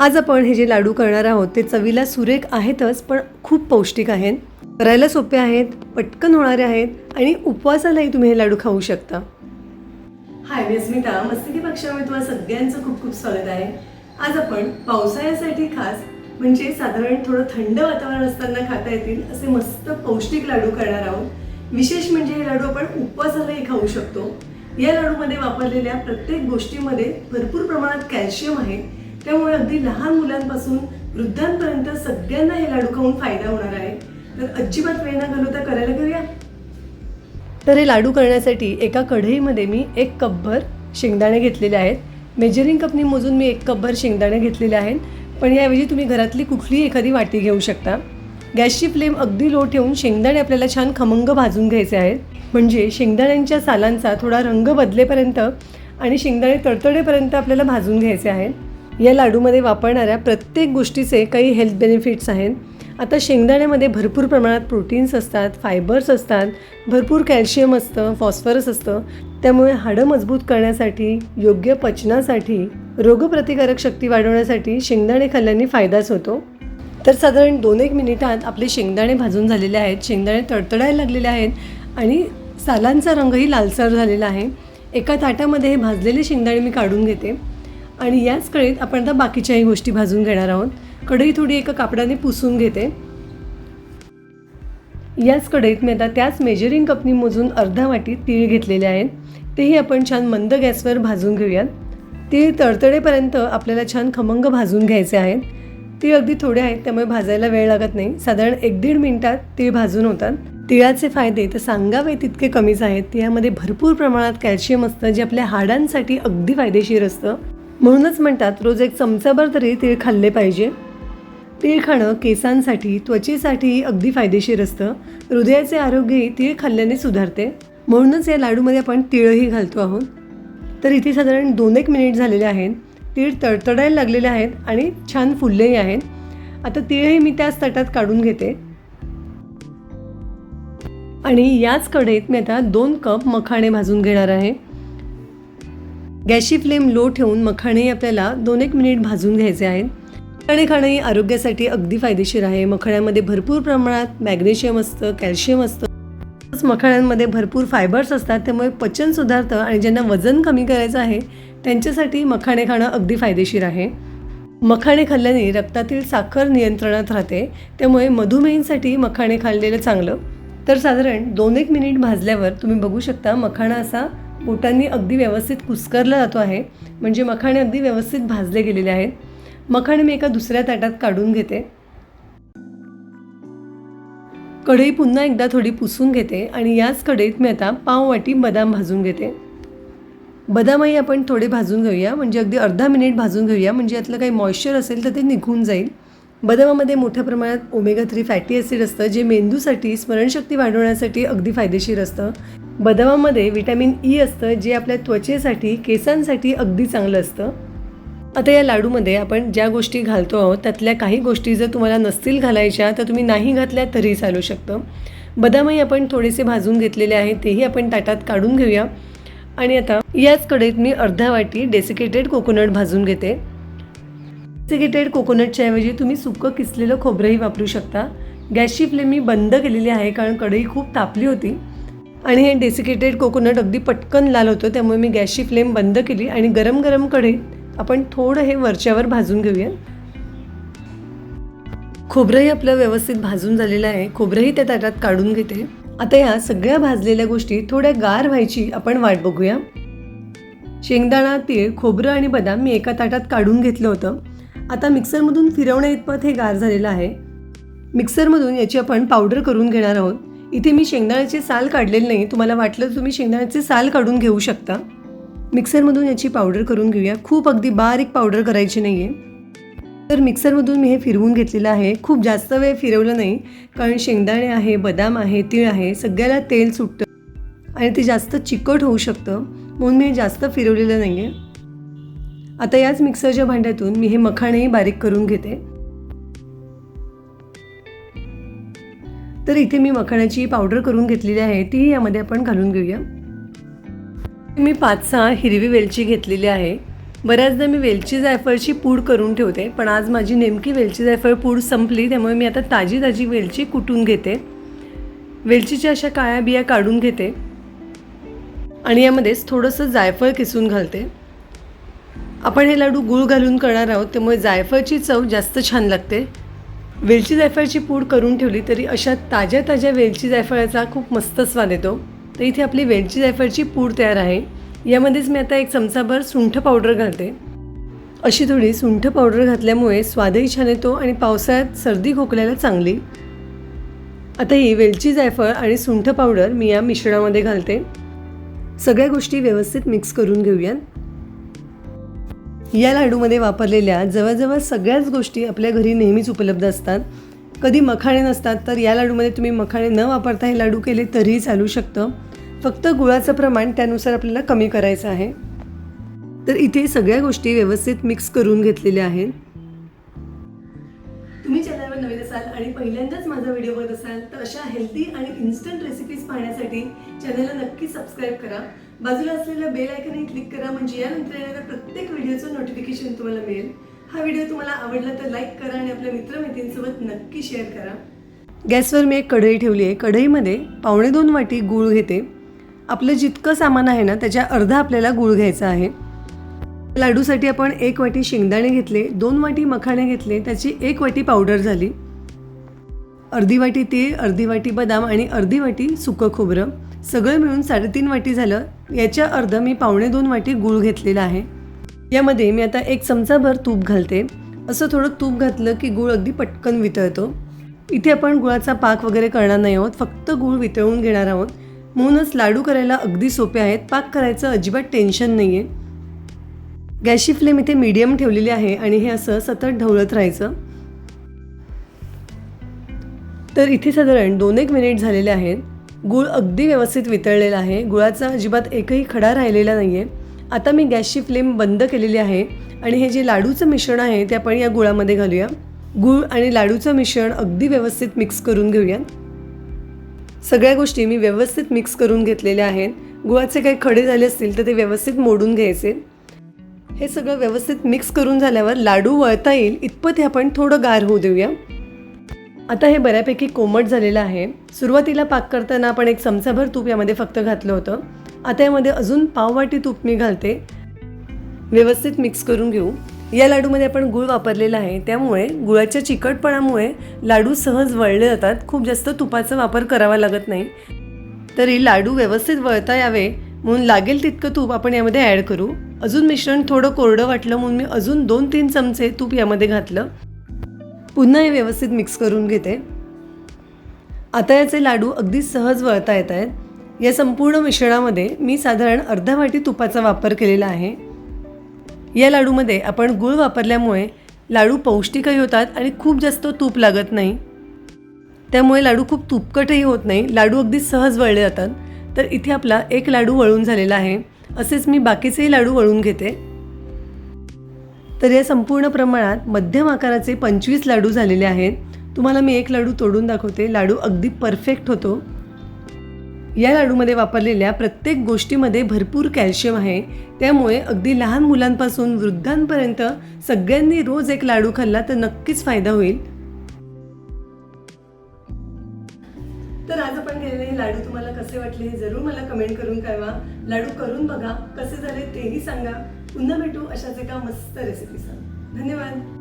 आज आपण हे जे लाडू करणार आहोत ते चवीला सुरेख आहेतच पण खूप पौष्टिक आहेत. करायला सोपे आहेत पटकन होणारे आहेत आणि उपवासालाही तुम्ही हे लाडू खाऊ शकता. हाय मी अस्मिता. मस्तिकी पक्षामध्ये तुम्हाला सगळ्यांचं खूप खूप स्वागत आहे. आज आपण पावसाळ्यासाठी खास म्हणजे साधारण थोडं थंड वातावरण असताना खाता येतील असे मस्त पौष्टिक लाडू करणार आहोत. विशेष म्हणजे हे लाडू आपण उपवासालाही खाऊ शकतो. या लाडूमध्ये वापरलेल्या प्रत्येक गोष्टीमध्ये भरपूर प्रमाणात कॅल्शियम आहे. त्यामुळे अगदी लहान मुलांपासून वृद्धांपर्यंत सगळ्यांना हे लाडू खाऊन फायदा होणार आहे. तर अजिबात वेळ न घालवता करायला घेऊया. तर हे लाडू करण्यासाठी एका कढईमध्ये मी एक कपभर शेंगदाणे घेतलेले आहेत. मेजरिंग कपनी मोजून मी एक कपभर शेंगदाणे घेतलेले आहेत. पण याऐवजी तुम्ही घरातली कुठलीही एखादी वाटी घेऊ शकता. गॅसची फ्लेम अगदी लो ठेवून शेंगदाणे आपल्याला छान खमंग भाजून घ्यायचे आहेत. म्हणजे शेंगदाण्यांच्या सालांचा थोडा रंग बदलेपर्यंत आणि शेंगदाणे तडतडेपर्यंत आपल्याला भाजून घ्यायचे आहेत. या लाडूमध्ये वापरणाऱ्या प्रत्येक गोष्टीचे काही हेल्थ बेनिफिट्स आहेत. आता शेंगदाण्यामध्ये भरपूर प्रमाणात प्रोटीन्स असतात फायबर्स असतात भरपूर कॅल्शियम असतं फॉस्फरस असतं. त्यामुळे हाडं मजबूत करण्यासाठी योग्य पचनासाठी रोगप्रतिकारक शक्ती वाढवण्यासाठी शेंगदाणे खाल्ल्याने फायदाच होतो. तर साधारण दोन एक मिनिटात आपले शेंगदाणे भाजून झालेले आहेत शेंगदाणे तडतडायला लागलेले आहेत आणि सालांचा रंगही लालसर झालेला आहे. एका ताटामध्ये हे भाजलेले शेंगदाणे मी काढून घेते. आणि याच कढईत आपण आता बाकीच्याही गोष्टी भाजून घेणार आहोत. कढई थोडी एका कापडाने पुसून घेते. याच कढईत मी आता त्याच मेजरिंग कपनी मोजून अर्धा वाटी तीळ घेतलेले आहेत. तेही आपण छान मंद गॅसवर भाजून घेऊयात. तीळ तडतडेपर्यंत आपल्याला छान खमंग भाजून घ्यायचे आहेत. तीळ अगदी थोडे आहेत त्यामुळे भाजायला वेळ लागत नाही. साधारण एक दीड मिनिटात तीळ भाजून होतात. तिळाचे फायदे तर सांगावे तितके कमीच आहेत. तिळामध्ये भरपूर प्रमाणात कॅल्शियम असतं जे आपल्या हाडांसाठी अगदी फायदेशीर असतं. म्हणूनच म्हणतात रोज एक चमचाभर तरी तीळ खाल्ले पाहिजे. तीळ खाणं केसांसाठी त्वचेसाठी अगदी फायदेशीर असतं. हृदयाचे आरोग्यही तीळ खाल्ल्याने सुधारते. म्हणूनच या लाडूमध्ये आपण तिळही घालतो आहोत. तर इथे साधारण दोन एक मिनिट झालेले आहेत. तीळ तडतडायला लागलेले आहेत आणि छान फुललेही आहेत. आता तीळही मी त्याच तटात काढून घेते. आणि याच कढईत मी आता दोन कप मखाणे भाजून घेणार आहे. गॅसची फ्लेम लो ठेवून मखाणे आपल्याला दोन एक मिनिट भाजून घ्यायचे आहेत. मखाणे खाणं ही आरोग्यासाठी अगदी फायदेशीर आहे. मखाण्यामध्ये भरपूर प्रमाणात मॅग्नेशियम असतं कॅल्शियम असतं. तसंच मखाण्यांमध्ये भरपूर फायबर्स असतात त्यामुळे पचन सुधारतं आणि ज्यांना वजन कमी करायचं आहे त्यांच्यासाठी मखाणे खाणं अगदी फायदेशीर आहे. मखाणे खाल्ल्याने रक्तातील साखर नियंत्रणात राहते त्यामुळे मधुमेहींसाठी मखाणे खाल्लेलं चांगलं. तर साधारण दोन एक मिनिट भाजल्यावर तुम्ही बघू शकता मखाणा असा बोटांनी अगदी व्यवस्थित कुस्करला जातो आहे. म्हणजे मखाणे अगदी व्यवस्थित भाजले गेलेले आहेत. मखाणे मी एका दुसऱ्या ताटात काढून घेते. कढई पुन्हा एकदा थोडी पुसून घेते आणि याच कढईत मी आता पाव वाटी बदाम भाजून घेते. बदामही आपण थोडे भाजून घेऊया. म्हणजे अगदी अर्धा मिनिट भाजून घेऊया. म्हणजे यातलं काही मॉइश्चर असेल तर ते निघून जाईल. बदामामध्ये मोठ्या प्रमाणात ओमेगा थ्री फॅटी ॲसिड असतं जे मेंदूसाठी स्मरणशक्ती वाढवण्यासाठी अगदी फायदेशीर असतं. बदामामध्ये विटॅमिन ई e असतं जे आपल्या त्वचेसाठी केसांसाठी अगदी चांगलं असतं. आता या लाडूमध्ये आपण ज्या गोष्टी घालतो आहोत त्यातल्या काही गोष्टी जर तुम्हाला नसतील घालायच्या तर तुम्ही नाही घातल्या तरी चालू शकतं. बदामही आपण थोडेसे भाजून घेतलेले आहेत तेही आपण ताटात काढून घेऊया. आणि आता याच कडेत मी अर्धा वाटी डेसिकेटेड कोकोनट भाजून घेते. डेसिकेटेड कोकोनटच्या ऐवजी तुम्ही सुकं किसलेलं खोबरंही वापरू शकता. गॅसची फ्लेम मी बंद केलेली आहे कारण कढई खूप तापली होती. आणि हे डेसिकेटेड कोकोनट अगदी पटकन लाल होतं त्यामुळे मी गॅसची फ्लेम बंद केली आणि गरम गरम कढईत आपण थोडं हे वरच्यावर भाजून घेऊया. खोबरंही आपलं व्यवस्थित भाजून झालेलं आहे. खोबरंही त्या ताटात काढून घेते. आता या सगळ्या भाजलेल्या गोष्टी थोड्या गार व्हायची आपण वाट बघूया. शेंगदाणा तीळ खोबरं आणि बदाम मी एका ताटात काढून घेतलं होतं. आता मिक्सरमधून फिरवण्या इतपत हे गार झालेलं आहे. मिक्सरमधून याची आपण पावडर करून घेणार आहोत. इथे मी शेंगदाण्याचे साल काढलेले नाही. तुम्हाला वाटलं तर तुम्ही शेंगदाण्याचे साल काढून घेऊ शकता. मिक्सरमधून याची पावडर करून घेऊया. खूप अगदी बारीक पावडर करायची नाही आहे तर मिक्सरमधून मी हे फिरवून घेतलेलं आहे. खूप जास्त वेळ फिरवलं नाही. कारण शेंगदाणे आहे बदाम आहे तीळ आहे सगळ्याला तेल सुटतं. आणि ते जास्त चिकट होऊ शकतं. म्हणून मी हे जास्त फिरवलेलं नाही आहे आता याच मिक्सरच्या भांड्यातून मी हे मखाणेही बारीक करून घेते. तर इथे मी मखाण्याची पावडर करून घेतलेली आहे तीही यामध्ये आपण घालून घेऊया. मी पाच सहा हिरवी वेलची घेतलेली आहे. बऱ्याचदा मी वेलची जायफळची पूड करून ठेवते पण आज माझी नेमकी वेलची जायफळ पूड संपली त्यामुळे मी आता ताजी ताजी वेलची कुटून घेते. वेलचीच्या अशा काळ्या बिया काढून घेते. आणि यामध्येच थोडंसं जायफळ किसून घालते. आपण हे लाडू गूळ घालून करणार आहोत त्यामुळे जायफळची चव जास्त छान लागते. वेलची जायफळची पूड करून ठेवली तरी अशा ताज्या ताज्या वेलची जायफळाचा खूप मस्त स्वाद येतो. तर इथे आपली वेलची जायफळची पूड तयार आहे. यामध्येच मी आता एक चमचाभर सुंठ पावडर घालते. अशी थोडी सुंठ पावडर घातल्यामुळे स्वादही छान येतो आणि पावसाळ्यात सर्दी खोकल्याला चांगली. आता ही वेलची जायफळ आणि सुंठ पावडर मी या मिश्रणामध्ये घालते. सगळ्या गोष्टी व्यवस्थित मिक्स करून घेऊयात. या लाडूमध्ये वापरलेल्या जवळजवळ सगळ्याच गोष्टी आपल्या घरी नेहमीच उपलब्ध असतात. कधी मखाणे नसतात तर या लाडूमध्ये तुम्ही मखाणे न वापरता हे लाडू केले तरीही चालू शकतं. फक्त गुळाचं प्रमाण त्यानुसार आपल्याला कमी करायचं आहे. तर इथे सगळ्या गोष्टी व्यवस्थित मिक्स करून घेतलेल्या आहेत. तुम्ही चॅनलवर नवीन असाल आणि पहिल्यांदाच माझा व्हिडिओ बघत असाल तर अशा हेल्दी आणि इन्स्टंट रेसिपीज पाहण्यासाठी चॅनलला नक्की सबस्क्राईब करा. बाजूला असलेल्या बेल आयकनही क्लिक करा. म्हणजे यानंतर येणाऱ्या प्रत्येक व्हिडिओचं नोटिफिकेशन तुम्हाला मिळेल. हा व्हिडिओ तुम्हाला आवडला तर लाईक करा आणि आपल्या मित्रमैत्रिणींसोबत नक्की शेअर करा. गॅसवर मी एक कढई ठेवली आहे. कढईमध्ये पावणे दोन वाटी गूळ घेते. आपलं जितकं सामान आहे ना त्याच्या अर्धा आपल्याला गूळ घ्यायचा आहे. लाडूसाठी आपण एक वाटी शेंगदाणे घेतले दोन वाटी मखाणे घेतले त्याची एक वाटी पावडर झाली. अर्धी वाटी तीळ अर्धी वाटी बदाम आणि अर्धी वाटी सुकं खोबरं. सगळं मिळून साडेतीन वाटी झालं याच्या अर्ध मी पावणे दोन वाटी गूळ घेतलेला आहे. यामध्ये मी आता एक चमचाभर तूप घालते. असं थोडं तूप घातलं की गूळ अगदी पटकन वितळतो. इथे आपण गुळाचा पाक वगैरे करणार नाही आहोत फक्त गूळ वितळून घेणार आहोत. म्हणूनच लाडू करायला अगदी सोपे आहेत पाक करायचं अजिबात टेन्शन नाही आहे गॅसची फ्लेम इथे मीडियम ठेवलेली आहे आणि हे असं सतत ढवळत राहायचं. तर इथे साधारण दोन एक मिनिट झालेले आहेत. गूळ अगदी व्यवस्थित वितळलेला आहे. गुळाचा अजिबात एकही खडा राहिलेला नाही आहे आता मी गॅसची फ्लेम बंद केलेली आहे आणि हे जे लाडूचं मिश्रण आहे ते आपण या गुळामध्ये घालूया. गूळ आणि लाडूचं मिश्रण अगदी व्यवस्थित मिक्स करून घेऊया. सगळ्या गोष्टी मी व्यवस्थित मिक्स करून घेतलेल्या आहेत. गुळाचे काही खडे झाले असतील तर ते व्यवस्थित मोडून घ्यायचे. हे सगळं व्यवस्थित मिक्स करून झाल्यावर लाडू वळता येईल. इतपत हे आपण थोडं गार होऊ देऊया. आता हे बऱ्यापैकी कोमट झालेलं आहे. सुरुवातीला पाक करताना आपण एक चमचाभर तूप यामध्ये फक्त घातलं होतं. आता यामध्ये अजून पाववाटी तूप मी घालते. व्यवस्थित मिक्स करून घेऊ. या लाडूमध्ये आपण गूळ वापरलेला आहे. त्यामुळे गुळाच्या चिकटपणामुळे लाडू सहज वळले जातात. खूप जास्त तुपाचा वापर करावा लागत नाही. तरी लाडू व्यवस्थित वळता यावे. म्हणून लागेल तितकं तूप आपण यामध्ये ॲड करू. अजून मिश्रण थोडं कोरडं वाटलं म्हणून मी अजून दोन तीन चमचे तूप यामध्ये घातलं. पुन्हा हे व्यवस्थित मिक्स करून घेते. आता याचे लाडू अगदी सहज वळता येत आहेत. या संपूर्ण मिश्रणामध्ये मी साधारण अर्धा वाटी तुपाचा वापर केलेला आहे. या लाडूमध्ये आपण गूळ वापरल्यामुळे लाडू पौष्टिकही होतात आणि खूप जास्त तूप लागत नाही. त्यामुळे लाडू खूप तुपकटही होत नाही. लाडू अगदी सहज वळले जातात. तर इथे आपला एक लाडू वळून झालेला आहे. असेच मी बाकीचेही लाडू वळून घेते. तर या संपूर्ण प्रमाणात मध्यम आकाराचे पंचवीस लाडू झालेले आहेत. तुम्हाला मी एक लाडू तोडून दाखवते. लाडू अगदी परफेक्ट होतो. या लाडूमध्ये वापरलेल्या प्रत्येक गोष्टीमध्ये भरपूर कॅल्शियम आहे. त्यामुळे अगदी लहान मुलांपासून वृद्धांपर्यंत सगळ्यांनी रोज एक लाडू खाल्ला तर नक्कीच फायदा होईल. तर आज आपण केलेले हे लाडू तुम्हाला कसे वाटले हे जरूर मला कमेंट करून कळवा. लाडू करून बघा. कसे झाले तेही सांगा. पुन्हा भेटू अशाच एका मस्त रेसिपीसह धन्यवाद.